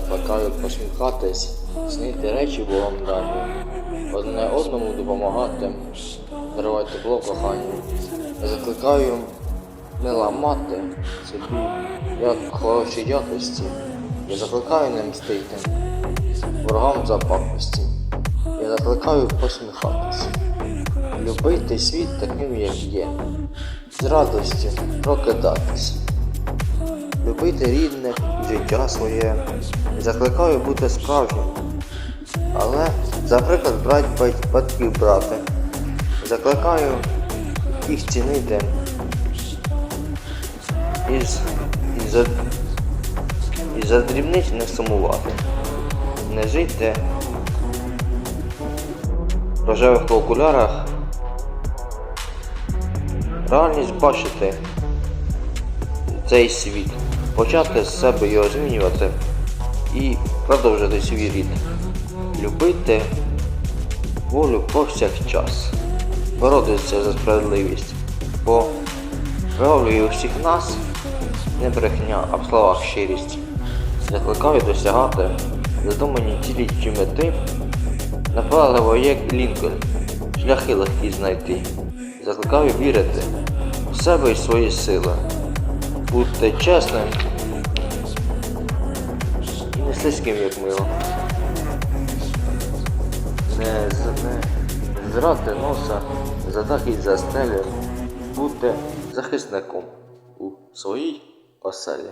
закликаю посміхатись, снити речі Богом дані, одне одному допомагати, дарувати тепло коханню. Я закликаю не ламати собі як хороші якості. Я закликаю не мстити ворогам за пакості. Я закликаю посміхатись, любити світ таким, як є, з радості прокидатись, любити рідних життя своє. Закликаю бути справжнім, але, за приклад, брать батьків брати. Закликаю їх цінити. І, з- і, за, і за дрібниць не сумувати, не жити в рожевих окулярах, реальність бачити цей світ, почати з себе його змінювати і продовжити свій рід, любити волю повсякчас, боротися за справедливість, бо виловлює у всіх нас не брехня, а в словах щирість. Закликаю досягати задумані цілі мети, наполегливо як Лінкольн, шляхи легкі знайти. Закликаю вірити в себе і свої сили, бути чесним слизьким, як мило. Не, зрати носа за за стелю, бути захисником у своїй оселі.